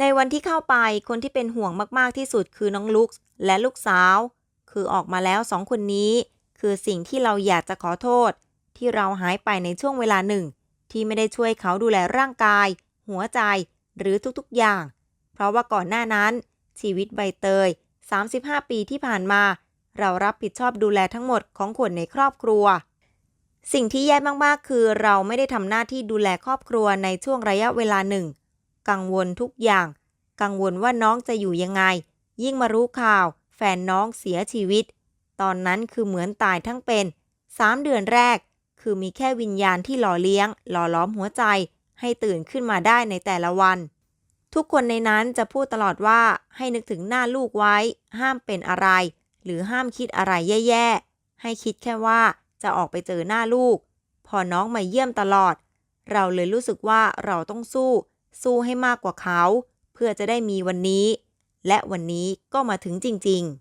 ในวันที่เข้าไปคนที่เป็นห่วงมากๆที่สุดคือน้องลุกและลูกสาว คือออกมาแล้วสองคนนี้ คือสิ่งที่เราอยากจะขอโทษ ที่เราหายไปในช่วงเวลาหนึ่ง ที่ไม่ได้ช่วยเขาดูแลร่างกาย หัวใจ หรือทุกๆอย่าง เพราะว่าก่อนหน้านั้น ชีวิตใบเตย 35 ปีที่ผ่านมา เรารับผิดชอบดูแลทั้งหมดของคนในครอบครัว สิ่งที่แย่มากๆ คือเราไม่ได้ทำหน้าที่ดูแลครอบครัวในช่วงระยะเวลาหนึ่ง กังวลทุกอย่าง กังวลว่าน้องจะอยู่ยังไง ยิ่งมารู้ข่าว แฟนน้องเสียชีวิต ตอนนั้นคือเหมือนตายทั้งเป็นสามเดือนแรก คือมีแค่วิญญาณที่หล่อเลี้ยง หล่อล้อมหัวใจ ให้ตื่นขึ้นมาได้ในแต่ละวัน ทุกคนในนั้นจะพูดตลอดว่าให้นึกถึงหน้าลูกไว้ ห้ามเป็นอะไร หรือห้ามคิดอะไรแย่ๆ ให้คิดแค่ว่าจะออกไปเจอหน้าลูก พอน้องมาเยี่ยมตลอด เราเลยรู้สึกว่าเราต้องสู้ สู้ให้มากกว่าเขา เพื่อจะได้มีวันนี้ และวันนี้ก็มาถึงจริง ๆ